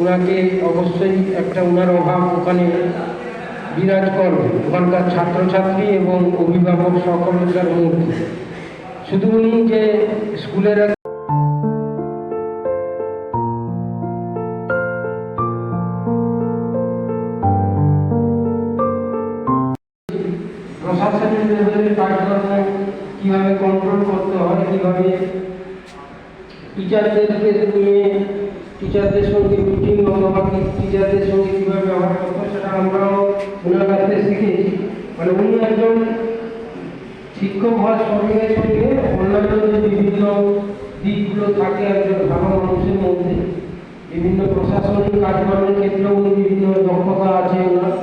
ওনাকে অবশ্যই একটা ওনার অভাব ওখানে বিরাজ করবে ওখানকার ছাত্রছাত্রী এবং অভিভাবক সকলকার মধ্যে। শুধু উনি যে স্কুলের প্রশাসনের কন্ট্রোল করতে হয়, কীভাবে টিচারদেরকে নিয়ে টিচারদের সঙ্গে মিটিং টিচারদের সঙ্গে কীভাবে ব্যবহার করতে সেটা আমরাও ওনার কাছ শিখেছি। মানে উনি একজন শিক্ষক হওয়ার সঙ্গে সঙ্গে অন্যান্য যে বিভিন্ন দিকগুলো থাকে, একজন ভালো মানুষের মধ্যে। বিভিন্ন প্রশাসনিক কাজকর্মের ক্ষেত্রেও বিভিন্ন দক্ষতা আছে ওনার।